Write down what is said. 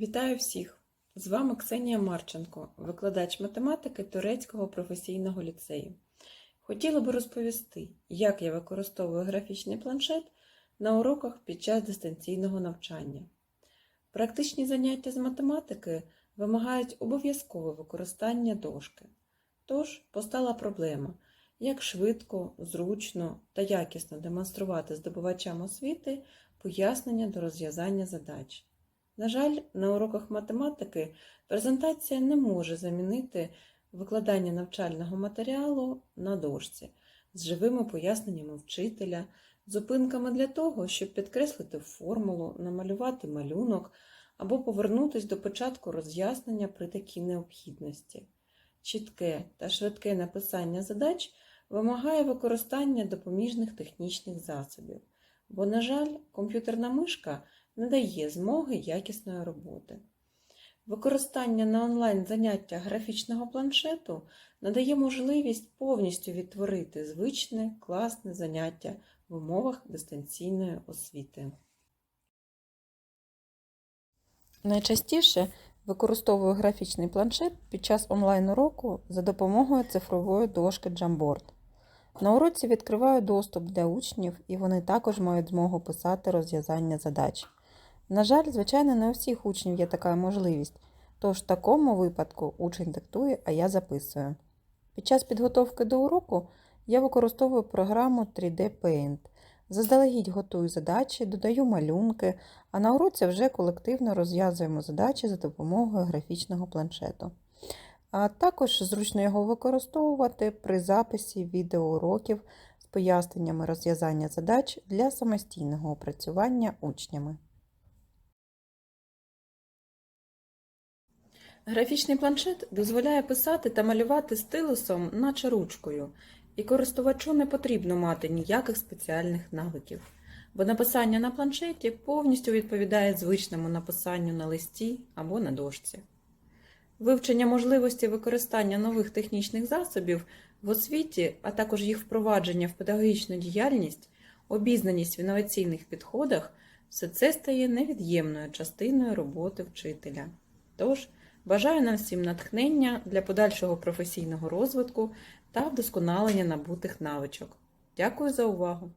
Вітаю всіх! З вами Ксенія Марченко, викладач математики Турецького професійного ліцею. Хотіла би розповісти, як я використовую графічний планшет на уроках під час дистанційного навчання. Практичні заняття з математики вимагають обов'язкове використання дошки. Тож постала проблема, як швидко, зручно та якісно демонструвати здобувачам освіти пояснення до розв'язання задач. На жаль, на уроках математики презентація не може замінити викладання навчального матеріалу на дошці з живими поясненнями вчителя, зупинками для того, щоб підкреслити формулу, намалювати малюнок або повернутися до початку роз'яснення при такій необхідності. Чітке та швидке написання задач вимагає використання допоміжних технічних засобів, бо, на жаль, комп'ютерна мишка не дає змоги якісної роботи. Використання на онлайн заняття графічного планшету надає можливість повністю відтворити звичне класне заняття в умовах дистанційної освіти. Найчастіше використовую графічний планшет під час онлайн-уроку за допомогою цифрової дошки Jamboard. На уроці відкриваю доступ для учнів, і вони також мають змогу писати розв'язання задач. На жаль, звичайно, не у всіх учнів є така можливість, тож в такому випадку учень диктує, а я записую. Під час підготовки до уроку я використовую програму 3D Paint. Заздалегідь готую задачі, додаю малюнки, а на уроці вже колективно розв'язуємо задачі за допомогою графічного планшету. А також зручно його використовувати при записі відеоуроків з поясненнями розв'язання задач для самостійного опрацювання учнями. Графічний планшет дозволяє писати та малювати стилусом, наче ручкою, і користувачу не потрібно мати ніяких спеціальних навиків, бо написання на планшеті повністю відповідає звичному написанню на листі або на дошці. Вивчення можливості використання нових технічних засобів в освіті, а також їх впровадження в педагогічну діяльність, обізнаність в інноваційних підходах все це стає невід'ємною частиною роботи вчителя. Тож, бажаю нам всім натхнення для подальшого професійного розвитку та вдосконалення набутих навичок. Дякую за увагу!